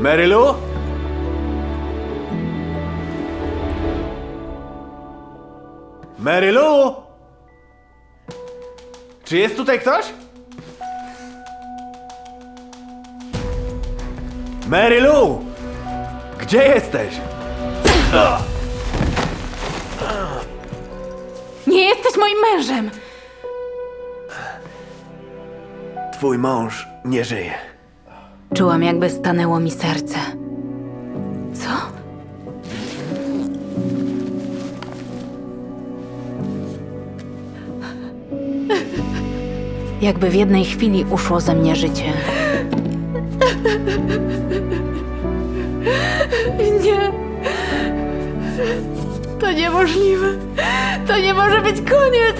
Marylu? Marylu? Czy jest tutaj ktoś? Marylu! Gdzie jesteś? Nie jesteś moim mężem! Twój mąż nie żyje. Czułam, jakby stanęło mi serce. Co? Jakby w jednej chwili uszło ze mnie życie. Nie. To niemożliwe. To nie może być koniec.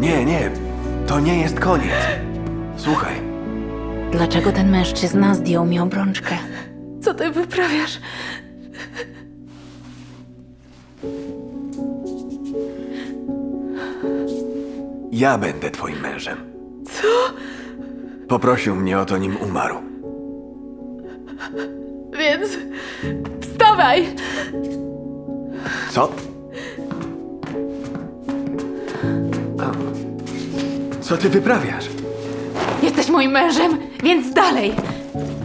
Nie, nie, to nie jest koniec. Słuchaj, Dlaczego ten mężczyzna zdjął mi obrączkę? Co ty wyprawiasz? ja będę twoim mężem. Co? Poprosił mnie o to, nim umarł. Więc wstawaj. Co? Co ty wyprawiasz? Moim mężem, więc dalej!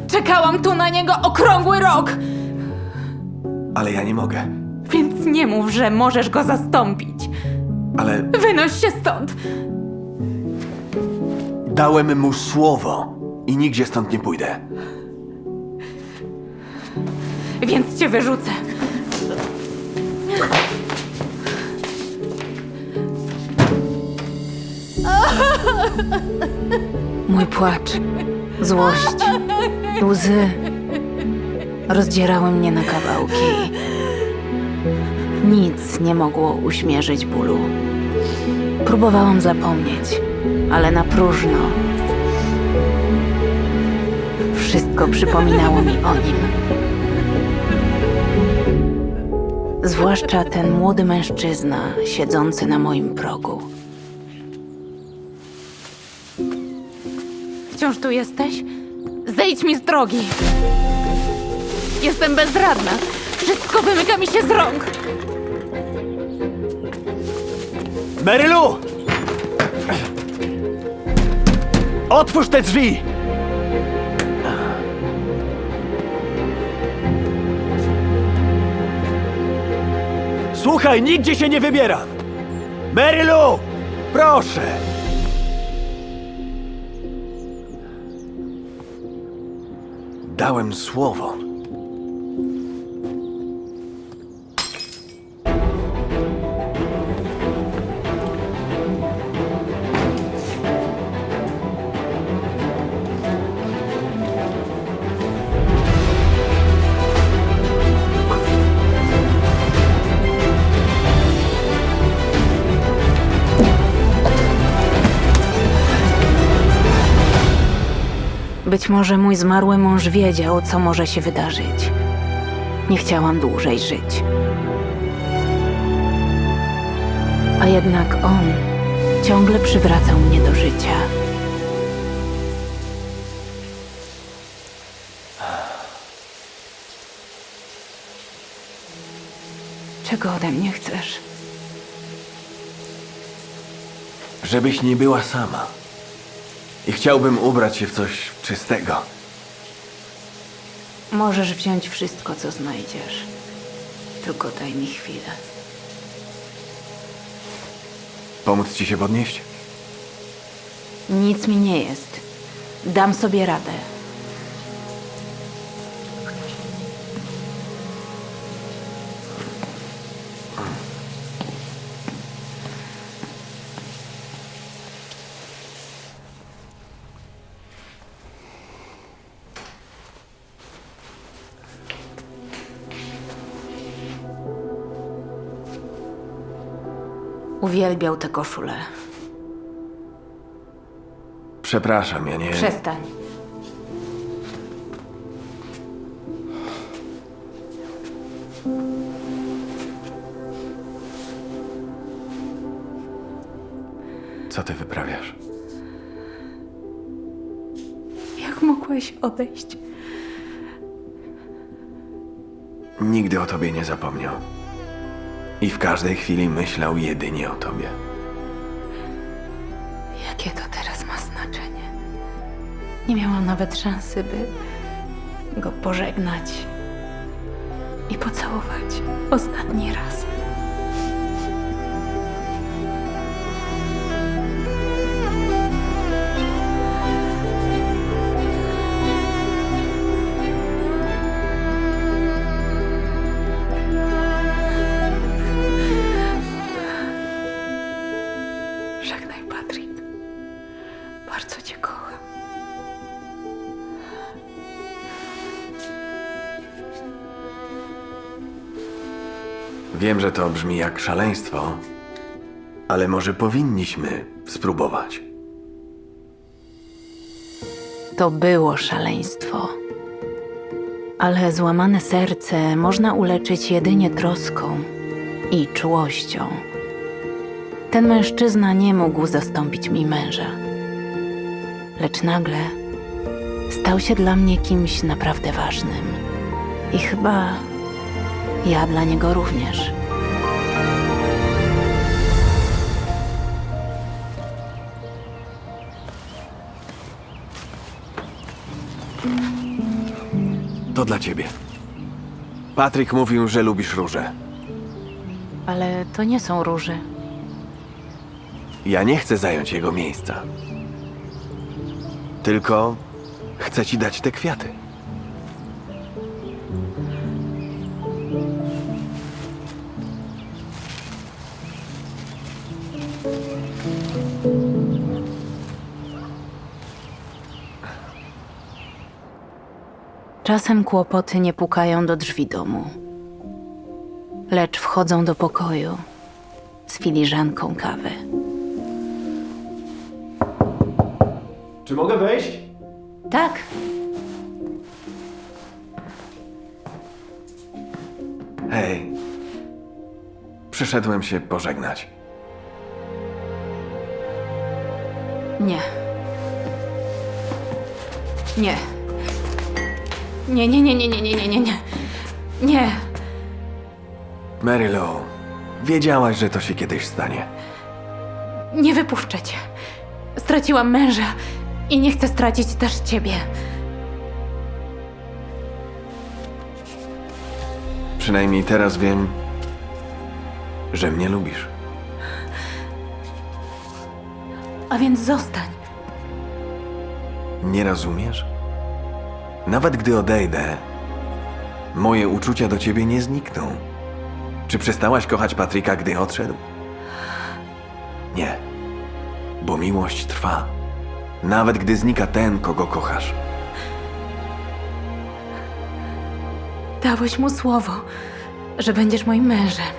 Czekałam tu na niego okrągły rok! Ale ja nie mogę. Więc nie mów, że możesz go zastąpić. Ale Wynoś się stąd! dałem mu słowo i nigdzie stąd nie pójdę. Więc cię wyrzucę. Mój płacz, złość, łzy rozdzierały mnie na kawałki. Nic nie mogło uśmierzyć bólu. Próbowałam zapomnieć, ale na próżno. Wszystko przypominało mi o nim. Zwłaszcza ten młody mężczyzna siedzący na moim progu. Wciąż tu jesteś? Zejdź mi z drogi! Jestem bezradna. Wszystko wymyka mi się z rąk. Marylu! Otwórz te drzwi! Słuchaj, nigdzie się nie wybieram! Marylu! Proszę! Dałem słowo. Być może mój zmarły mąż wiedział, co może się wydarzyć. Nie chciałam dłużej żyć. A jednak on ciągle przywracał mnie do życia. Czego ode mnie chcesz? Żebyś nie była sama. I chciałbym ubrać się w coś czystego. Możesz wziąć wszystko, co znajdziesz. Tylko daj mi chwilę. Pomóc ci się podnieść? Nic mi nie jest. Dam sobie radę. Uwielbiał te koszulę. Przepraszam, ja nie. Przestań. Co ty wyprawiasz? Jak mogłeś odejść? Nigdy o tobie nie zapomniał. I w każdej chwili myślał jedynie o tobie. Jakie to teraz ma znaczenie? Nie miałam nawet szansy, by go pożegnać i pocałować ostatni raz. Bardzo cię kocham. Wiem, że to brzmi jak szaleństwo, ale może powinniśmy spróbować. To było szaleństwo. Ale złamane serce można uleczyć jedynie troską i czułością. Ten mężczyzna nie mógł zastąpić mi męża. Lecz nagle stał się dla mnie kimś naprawdę ważnym. I chyba ja dla niego również. To dla ciebie. Patryk mówił, że lubisz róże. Ale to nie są róże. Ja nie chcę zająć jego miejsca. Tylko chcę ci dać te kwiaty. Czasem kłopoty nie pukają do drzwi domu, lecz wchodzą do pokoju z filiżanką kawy. Czy mogę wejść? Tak, Hej. Przyszedłem się pożegnać. nie. Nie. Nie, nie, nie, nie, nie, nie, nie, nie, nie. Nie. Mary Lou, wiedziałaś, że to się kiedyś stanie. Nie wypuszczę cię. Straciłam męża i nie chcę stracić też ciebie. Przynajmniej teraz wiem, że mnie lubisz. A więc zostań. Nie rozumiesz? Nawet gdy odejdę, moje uczucia do ciebie nie znikną. Czy przestałaś kochać Patryka, gdy odszedł? Nie, bo miłość trwa. Nawet gdy znika ten, kogo kochasz. Dałeś mu słowo, że będziesz moim mężem.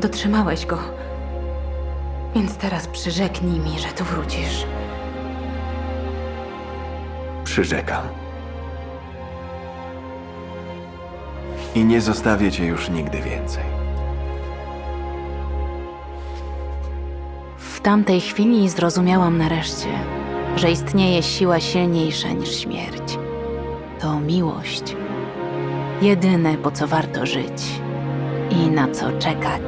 Dotrzymałeś go. Więc teraz przyrzeknij mi, że tu wrócisz. Przyrzekam. I nie zostawię cię już nigdy więcej. W tamtej chwili zrozumiałam nareszcie, że istnieje siła silniejsza niż śmierć. To miłość. Jedyne, po co warto żyć i na co czekać.